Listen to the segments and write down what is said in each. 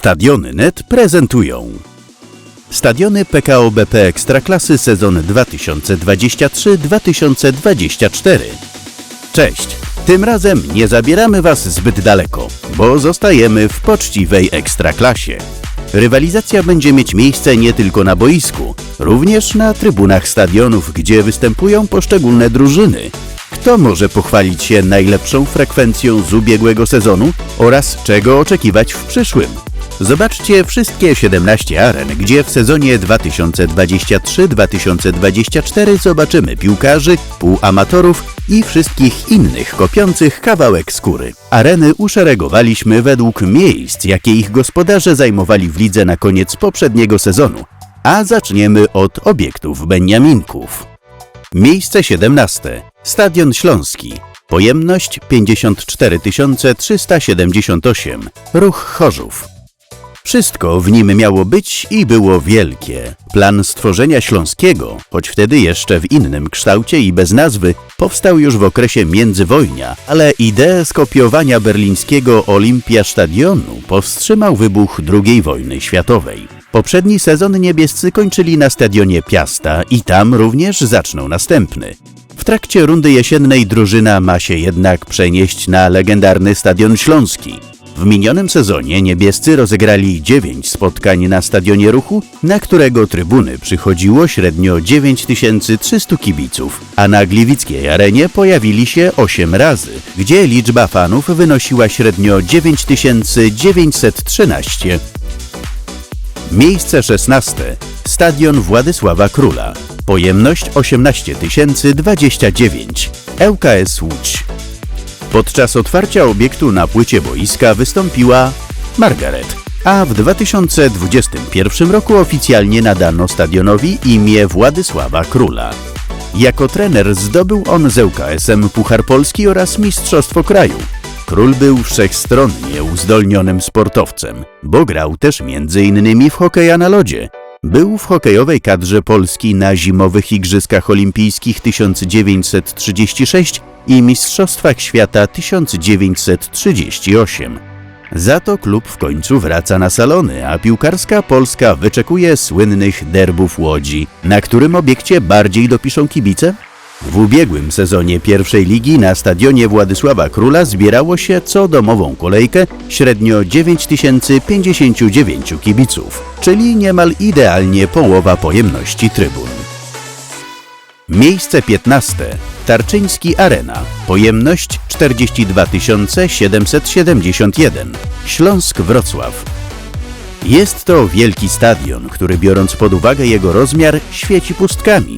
Stadiony Net prezentują Stadiony PKO BP Ekstraklasy sezon 2023-2024 Cześć! Tym razem nie zabieramy Was zbyt daleko, bo zostajemy w poczciwej Ekstraklasie. Rywalizacja będzie mieć miejsce nie tylko na boisku, również na trybunach stadionów, gdzie występują poszczególne drużyny. Kto może pochwalić się najlepszą frekwencją z ubiegłego sezonu oraz czego oczekiwać w przyszłym? Zobaczcie wszystkie 17 aren, gdzie w sezonie 2023-2024 zobaczymy piłkarzy, półamatorów i wszystkich innych kopiących kawałek skóry. Areny uszeregowaliśmy według miejsc, jakie ich gospodarze zajmowali w lidze na koniec poprzedniego sezonu. A zaczniemy od obiektów Beniaminków. Miejsce 17. Stadion Śląski. Pojemność 54 378. Ruch Chorzów. Wszystko w nim miało być i było wielkie. Plan stworzenia Śląskiego, choć wtedy jeszcze w innym kształcie i bez nazwy, powstał już w okresie międzywojnia, ale ideę skopiowania berlińskiego Olimpia Stadionu powstrzymał wybuch II wojny światowej. Poprzedni sezon niebiescy kończyli na stadionie Piasta i tam również zaczną następny. W trakcie rundy jesiennej drużyna ma się jednak przenieść na legendarny Stadion Śląski. W minionym sezonie niebiescy rozegrali 9 spotkań na Stadionie Ruchu, na którego trybuny przychodziło średnio 9300 kibiców, a na Gliwickiej arenie pojawili się 8 razy, gdzie liczba fanów wynosiła średnio 9913. Miejsce 16. Stadion Władysława Króla. Pojemność 18 029. ŁKS Łódź. Podczas otwarcia obiektu na płycie boiska wystąpiła Margaret, a w 2021 roku oficjalnie nadano stadionowi imię Władysława Króla. Jako trener zdobył on z ŁKS-em Puchar Polski oraz Mistrzostwo Kraju. Król był wszechstronnie uzdolnionym sportowcem, bo grał też m.in. w hokeja na lodzie. Był w hokejowej kadrze Polski na Zimowych Igrzyskach Olimpijskich 1936 i Mistrzostwach Świata 1938. Za to klub w końcu wraca na salony, a piłkarska Polska wyczekuje słynnych derbów Łodzi, na którym obiekcie bardziej dopiszą kibice? W ubiegłym sezonie pierwszej ligi na stadionie Władysława Króla zbierało się co domową kolejkę średnio 9059 kibiców, czyli niemal idealnie połowa pojemności trybun. Miejsce 15. Tarczyński Arena. Pojemność 42 771. Śląsk Wrocław. Jest to wielki stadion, który biorąc pod uwagę jego rozmiar świeci pustkami.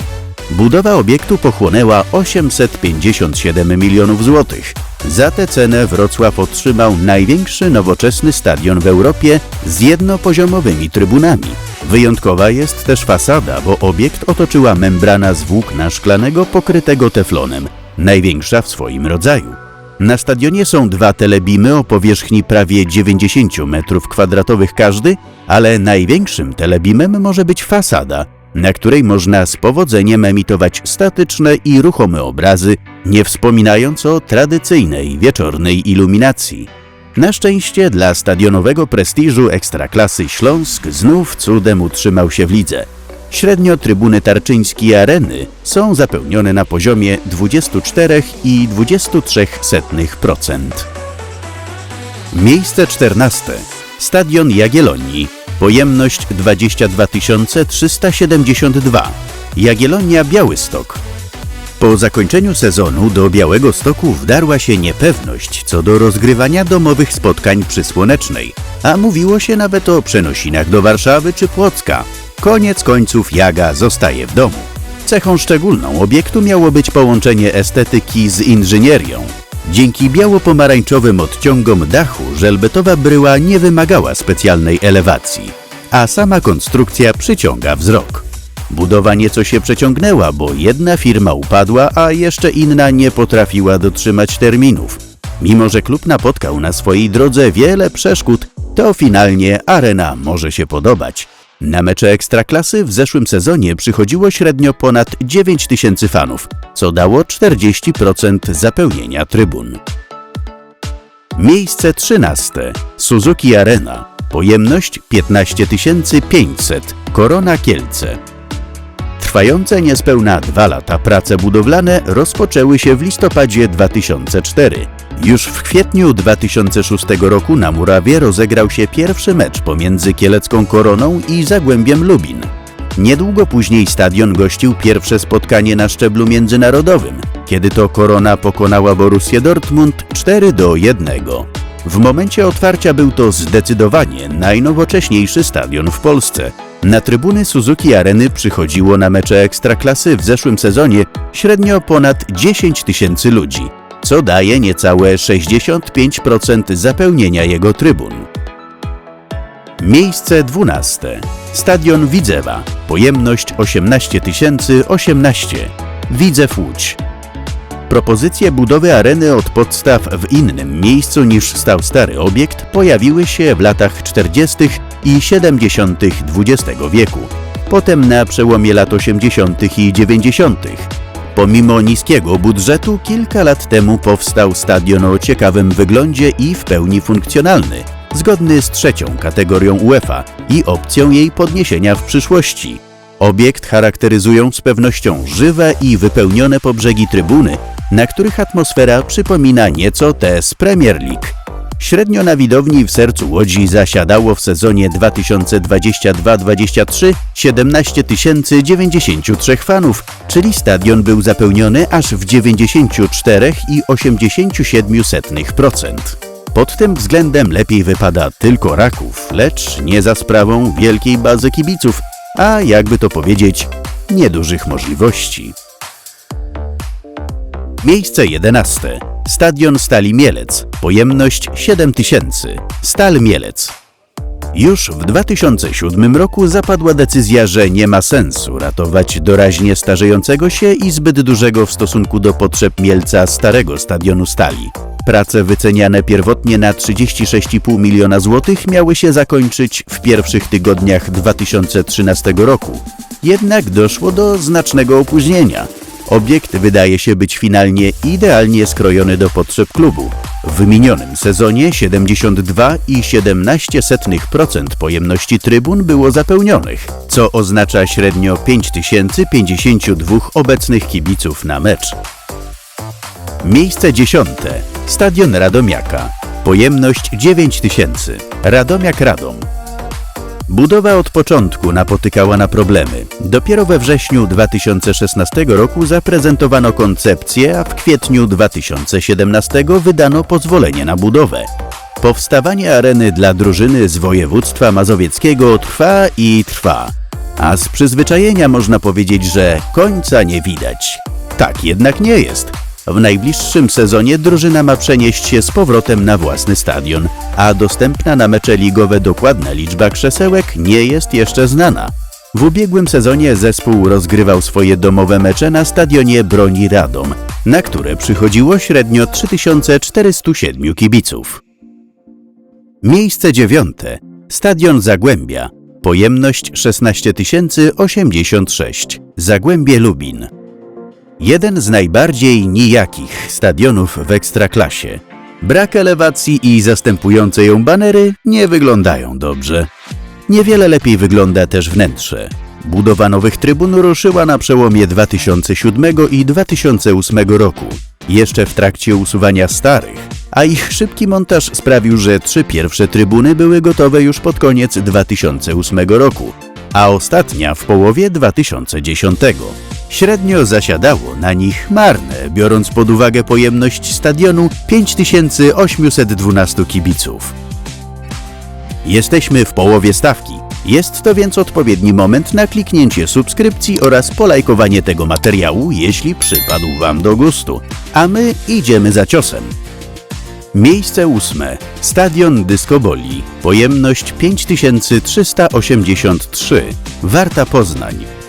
Budowa obiektu pochłonęła 857 milionów złotych. Za tę cenę Wrocław otrzymał największy nowoczesny stadion w Europie z jednopoziomowymi trybunami. Wyjątkowa jest też fasada, bo obiekt otoczyła membrana z włókna szklanego pokrytego teflonem, największa w swoim rodzaju. Na stadionie są dwa telebimy o powierzchni prawie 90 m2 każdy, ale największym telebimem może być fasada, na której można z powodzeniem emitować statyczne i ruchome obrazy, nie wspominając o tradycyjnej wieczornej iluminacji. Na szczęście dla stadionowego prestiżu Ekstraklasy Śląsk znów cudem utrzymał się w lidze. Średnio trybuny Tarczyńskiej Areny są zapełnione na poziomie 24,23%. Miejsce 14. Stadion Jagiellonii. Pojemność 22 372. Jagiellonia Białystok. Po zakończeniu sezonu do Białego Stoku wdarła się niepewność co do rozgrywania domowych spotkań przy Słonecznej, a mówiło się nawet o przenosinach do Warszawy czy Płocka. Koniec końców Jaga zostaje w domu. Cechą szczególną obiektu miało być połączenie estetyki z inżynierią. Dzięki biało-pomarańczowym odciągom dachu żelbetowa bryła nie wymagała specjalnej elewacji, a sama konstrukcja przyciąga wzrok. Budowa nieco się przeciągnęła, bo jedna firma upadła, a jeszcze inna nie potrafiła dotrzymać terminów. Mimo, że klub napotkał na swojej drodze wiele przeszkód, to finalnie arena może się podobać. Na mecze Ekstraklasy w zeszłym sezonie przychodziło średnio ponad 9 tysięcy fanów, co dało 40% zapełnienia trybun. Miejsce 13. Suzuki Arena. Pojemność 15 500. Korona Kielce. Trwające niespełna dwa lata prace budowlane rozpoczęły się w listopadzie 2004. Już w kwietniu 2006 roku na Murawie rozegrał się pierwszy mecz pomiędzy Kielecką Koroną i Zagłębiem Lubin. Niedługo później stadion gościł pierwsze spotkanie na szczeblu międzynarodowym, kiedy to Korona pokonała Borussię Dortmund 4 do 1. W momencie otwarcia był to zdecydowanie najnowocześniejszy stadion w Polsce. Na trybuny Suzuki Areny przychodziło na mecze Ekstraklasy w zeszłym sezonie średnio ponad 10 tysięcy ludzi, co daje niecałe 65% zapełnienia jego trybun. Miejsce 12. Stadion Widzewa. Pojemność 18 018. Widzew Łódź. Propozycje budowy areny od podstaw w innym miejscu niż stał stary obiekt pojawiły się w latach 40. i 70. XX wieku, potem na przełomie lat 80. i 90. Pomimo niskiego budżetu, kilka lat temu powstał stadion o ciekawym wyglądzie i w pełni funkcjonalny, zgodny z trzecią kategorią UEFA i opcją jej podniesienia w przyszłości. Obiekt charakteryzują z pewnością żywe i wypełnione po brzegi trybuny, na których atmosfera przypomina nieco tę z Premier League. Średnio na widowni w sercu Łodzi zasiadało w sezonie 2022-23 17 093 fanów, czyli stadion był zapełniony aż w 94,87%. Pod tym względem lepiej wypada tylko Raków, lecz nie za sprawą wielkiej bazy kibiców, a jakby to powiedzieć, niedużych możliwości. Miejsce 11. Stadion Stali Mielec. Pojemność 7000. Stal Mielec. Już w 2007 roku zapadła decyzja, że nie ma sensu ratować doraźnie starzejącego się i zbyt dużego w stosunku do potrzeb Mielca starego stadionu Stali. Prace wyceniane pierwotnie na 36,5 miliona złotych miały się zakończyć w pierwszych tygodniach 2013 roku. Jednak doszło do znacznego opóźnienia. Obiekt wydaje się być finalnie idealnie skrojony do potrzeb klubu. W minionym sezonie 72,17% pojemności trybun było zapełnionych, co oznacza średnio 5052 obecnych kibiców na mecz. Miejsce dziesiąte. Stadion Radomiaka. Pojemność 9000. Radomiak Radom. Budowa od początku napotykała na problemy. Dopiero we wrześniu 2016 roku zaprezentowano koncepcję, a w kwietniu 2017 wydano pozwolenie na budowę. Powstawanie areny dla drużyny z województwa mazowieckiego trwa i trwa. A z przyzwyczajenia można powiedzieć, że końca nie widać. Tak jednak nie jest. W najbliższym sezonie drużyna ma przenieść się z powrotem na własny stadion, a dostępna na mecze ligowe dokładna liczba krzesełek nie jest jeszcze znana. W ubiegłym sezonie zespół rozgrywał swoje domowe mecze na stadionie Broni Radom, na które przychodziło średnio 3407 kibiców. Miejsce dziewiąte. Stadion Zagłębia. Pojemność 16 086. Zagłębie Lubin. Jeden z najbardziej nijakich stadionów w ekstraklasie. Brak elewacji i zastępujące ją banery nie wyglądają dobrze. Niewiele lepiej wygląda też wnętrze. Budowa nowych trybun ruszyła na przełomie 2007 i 2008 roku, jeszcze w trakcie usuwania starych, a ich szybki montaż sprawił, że trzy pierwsze trybuny były gotowe już pod koniec 2008 roku, a ostatnia w połowie 2010. Średnio zasiadało na nich marne, biorąc pod uwagę pojemność stadionu 5812 kibiców. Jesteśmy w połowie stawki. Jest to więc odpowiedni moment na kliknięcie subskrypcji oraz polajkowanie tego materiału, jeśli przypadł Wam do gustu. A my idziemy za ciosem. Miejsce ósme. Stadion Dyskoboli. Pojemność 5383. Warta Poznań.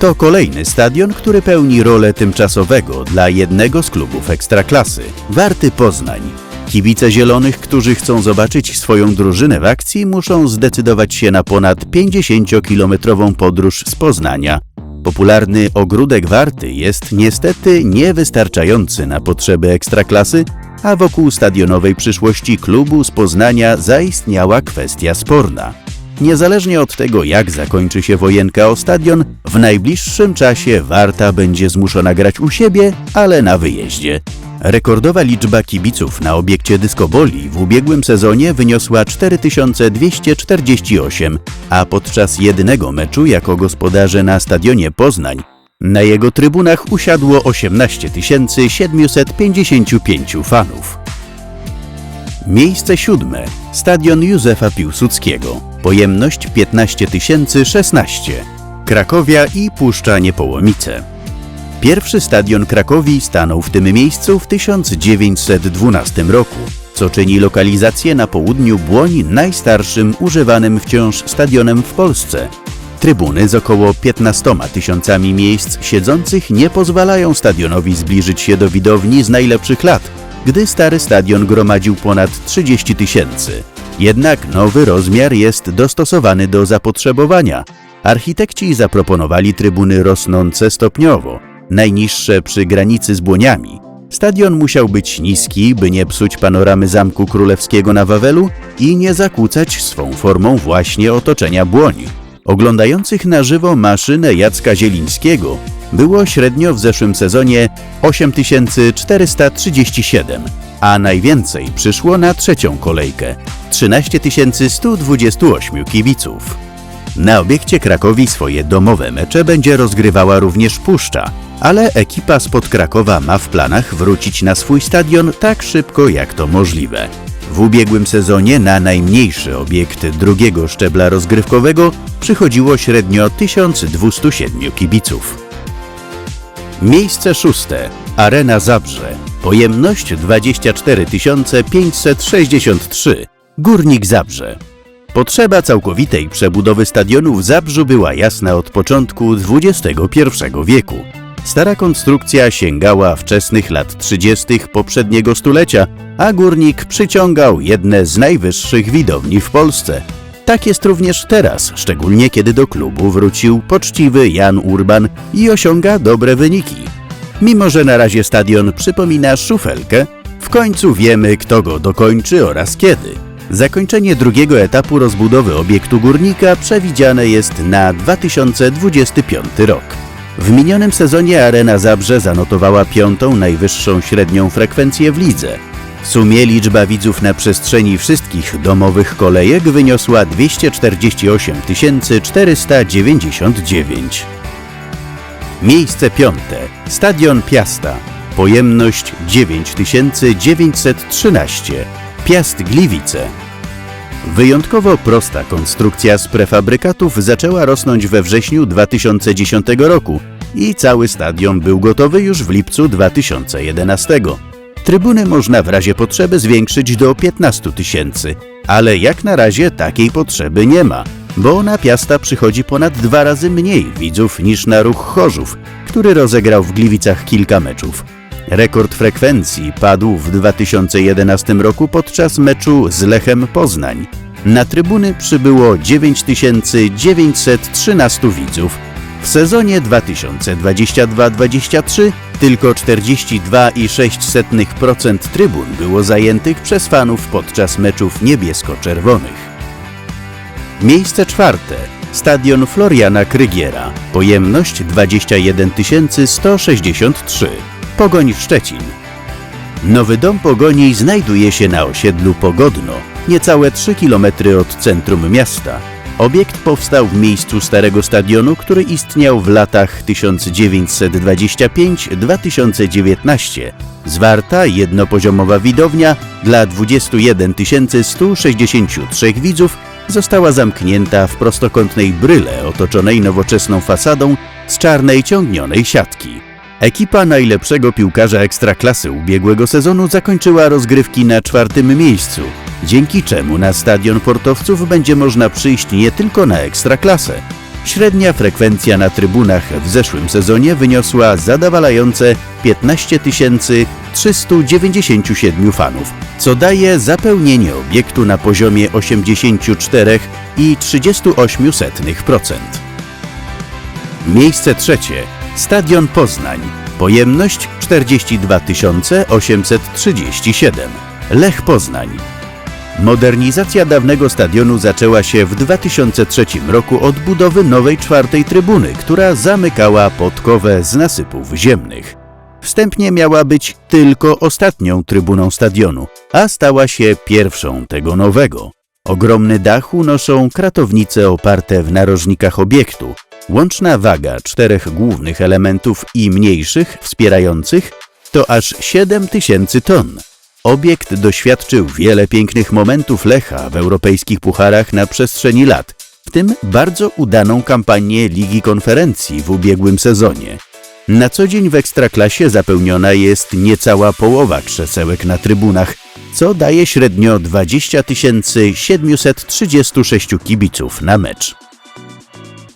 To kolejny stadion, który pełni rolę tymczasowego dla jednego z klubów Ekstraklasy. Warty Poznań. Kibice Zielonych, którzy chcą zobaczyć swoją drużynę w akcji, muszą zdecydować się na ponad 50-kilometrową podróż z Poznania. Popularny ogródek Warty jest niestety niewystarczający na potrzeby ekstraklasy, a wokół stadionowej przyszłości klubu z Poznania zaistniała kwestia sporna. Niezależnie od tego, jak zakończy się wojenka o stadion, w najbliższym czasie Warta będzie zmuszona grać u siebie, ale na wyjeździe. Rekordowa liczba kibiców na obiekcie dyskoboli w ubiegłym sezonie wyniosła 4248, a podczas jednego meczu jako gospodarze na stadionie Poznań na jego trybunach usiadło 18 755 fanów. Miejsce siódme. Stadion Józefa Piłsudskiego. Pojemność 15 016. Krakowia i Puszcza Niepołomice. Pierwszy stadion Krakowi stanął w tym miejscu w 1912 roku, co czyni lokalizację na południu Błoń najstarszym używanym wciąż stadionem w Polsce. Trybuny z około 15 tysiącami miejsc siedzących nie pozwalają stadionowi zbliżyć się do widowni z najlepszych lat, gdy stary stadion gromadził ponad 30 tysięcy. Jednak nowy rozmiar jest dostosowany do zapotrzebowania. Architekci zaproponowali trybuny rosnące stopniowo, najniższe przy granicy z Błoniami. Stadion musiał być niski, by nie psuć panoramy Zamku Królewskiego na Wawelu i nie zakłócać swą formą właśnie otoczenia Błoni. Oglądających na żywo maszynę Jacka Zielińskiego było średnio w zeszłym sezonie 8437, a najwięcej przyszło na trzecią kolejkę 13 128 kibiców. Na obiekcie Krakowi swoje domowe mecze będzie rozgrywała również Puszcza, ale ekipa spod Krakowa ma w planach wrócić na swój stadion tak szybko jak to możliwe. W ubiegłym sezonie na najmniejszy obiekt drugiego szczebla rozgrywkowego przychodziło średnio 1207 kibiców. Miejsce szóste. Arena Zabrze. Pojemność 24 563. Górnik Zabrze. Potrzeba całkowitej przebudowy stadionu w Zabrzu była jasna od początku XXI wieku. Stara konstrukcja sięgała wczesnych lat 30. poprzedniego stulecia, a górnik przyciągał jedne z najwyższych widowni w Polsce. Tak jest również teraz, szczególnie kiedy do klubu wrócił poczciwy Jan Urban i osiąga dobre wyniki. Mimo, że na razie stadion przypomina szufelkę, w końcu wiemy, kto go dokończy oraz kiedy. Zakończenie drugiego etapu rozbudowy obiektu górnika przewidziane jest na 2025 rok. W minionym sezonie Arena Zabrze zanotowała piątą najwyższą średnią frekwencję w lidze. W sumie liczba widzów na przestrzeni wszystkich domowych kolejek wyniosła 248 499. Miejsce piąte. Stadion Piasta. Pojemność 9913. Piast Gliwice. Wyjątkowo prosta konstrukcja z prefabrykatów zaczęła rosnąć we wrześniu 2010 roku i cały stadion był gotowy już w lipcu 2011. Trybuny można w razie potrzeby zwiększyć do 15 tysięcy, ale jak na razie takiej potrzeby nie ma, bo na Piasta przychodzi ponad dwa razy mniej widzów niż na ruch Chorzów, który rozegrał w Gliwicach kilka meczów. Rekord frekwencji padł w 2011 roku podczas meczu z Lechem Poznań. Na trybuny przybyło 9913 widzów. W sezonie 2022-23 tylko 42,6% trybun było zajętych przez fanów podczas meczów niebiesko-czerwonych. Miejsce czwarte. Stadion Floriana Krygiera. Pojemność 21 163. Pogoń Szczecin. Nowy dom Pogoni znajduje się na osiedlu Pogodno, niecałe 3 km od centrum miasta. Obiekt powstał w miejscu starego stadionu, który istniał w latach 1925-2019. Zwarta jednopoziomowa widownia dla 21 163 widzów została zamknięta w prostokątnej bryle otoczonej nowoczesną fasadą z czarnej ciągnionej siatki. Ekipa najlepszego piłkarza ekstraklasy ubiegłego sezonu zakończyła rozgrywki na czwartym miejscu, dzięki czemu na stadion portowców będzie można przyjść nie tylko na ekstraklasę. Średnia frekwencja na trybunach w zeszłym sezonie wyniosła zadowalające 15 397 fanów, co daje zapełnienie obiektu na poziomie 84,38%. Miejsce trzecie. Stadion Poznań. Pojemność 42 837. Lech Poznań. Modernizacja dawnego stadionu zaczęła się w 2003 roku od budowy nowej czwartej trybuny, która zamykała podkowę z nasypów ziemnych. Wstępnie miała być tylko ostatnią trybuną stadionu, a stała się pierwszą tego nowego. Ogromny dach unoszą kratownice oparte w narożnikach obiektu. Łączna waga czterech głównych elementów i mniejszych wspierających to aż 7 tysięcy ton. Obiekt doświadczył wiele pięknych momentów Lecha w europejskich pucharach na przestrzeni lat, w tym bardzo udaną kampanię Ligi Konferencji w ubiegłym sezonie. Na co dzień w Ekstraklasie zapełniona jest niecała połowa krzesełek na trybunach, co daje średnio 20 736 kibiców na mecz.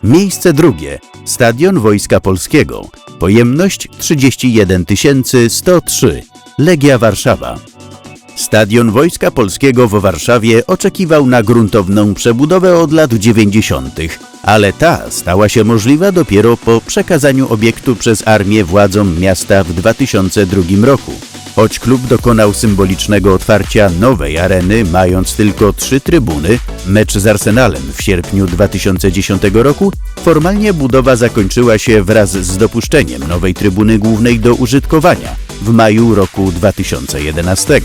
Miejsce drugie. Stadion Wojska Polskiego. Pojemność 31 103. Legia Warszawa. Stadion Wojska Polskiego w Warszawie oczekiwał na gruntowną przebudowę od lat 90., ale ta stała się możliwa dopiero po przekazaniu obiektu przez armię władzom miasta w 2002 roku. Choć klub dokonał symbolicznego otwarcia nowej areny, mając tylko trzy trybuny, mecz z Arsenalem w sierpniu 2010 roku, formalnie budowa zakończyła się wraz z dopuszczeniem nowej trybuny głównej do użytkowania w maju roku 2011.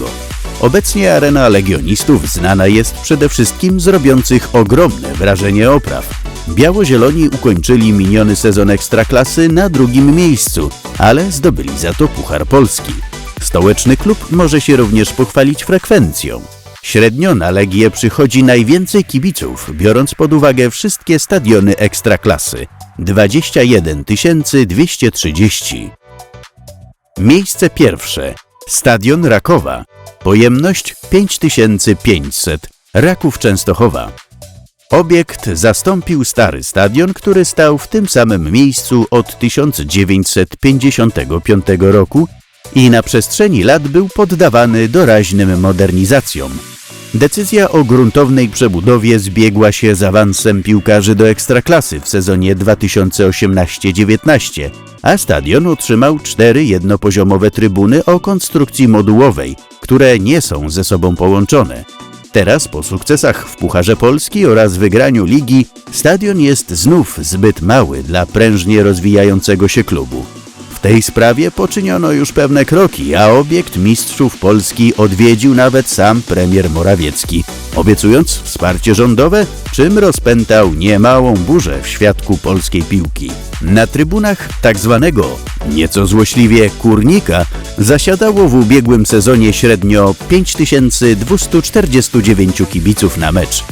Obecnie arena legionistów znana jest przede wszystkim z robiących ogromne wrażenie opraw. Biało-Zieloni ukończyli miniony sezon Ekstraklasy na drugim miejscu, ale zdobyli za to Puchar Polski. Stołeczny klub może się również pochwalić frekwencją. Średnio na Legię przychodzi najwięcej kibiców, biorąc pod uwagę wszystkie stadiony Ekstraklasy. 21 230. Miejsce pierwsze. Stadion Rakowa. Pojemność 5500. Raków Częstochowa. Obiekt zastąpił stary stadion, który stał w tym samym miejscu od 1955 roku i na przestrzeni lat był poddawany doraźnym modernizacjom. Decyzja o gruntownej przebudowie zbiegła się z awansem piłkarzy do Ekstraklasy w sezonie 2018-19, a stadion otrzymał cztery jednopoziomowe trybuny o konstrukcji modułowej, które nie są ze sobą połączone. Teraz po sukcesach w Pucharze Polski oraz wygraniu ligi, stadion jest znów zbyt mały dla prężnie rozwijającego się klubu. W tej sprawie poczyniono już pewne kroki, a obiekt mistrzów Polski odwiedził nawet sam premier Morawiecki, obiecując wsparcie rządowe, czym rozpętał niemałą burzę w świadku polskiej piłki. Na trybunach tak zwanego, nieco złośliwie, kurnika zasiadało w ubiegłym sezonie średnio 5249 kibiców na mecz.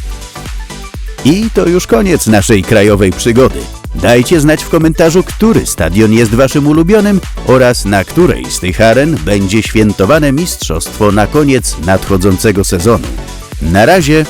I to już koniec naszej krajowej przygody. Dajcie znać w komentarzu, który stadion jest waszym ulubionym oraz na której z tych aren będzie świętowane mistrzostwo na koniec nadchodzącego sezonu. Na razie!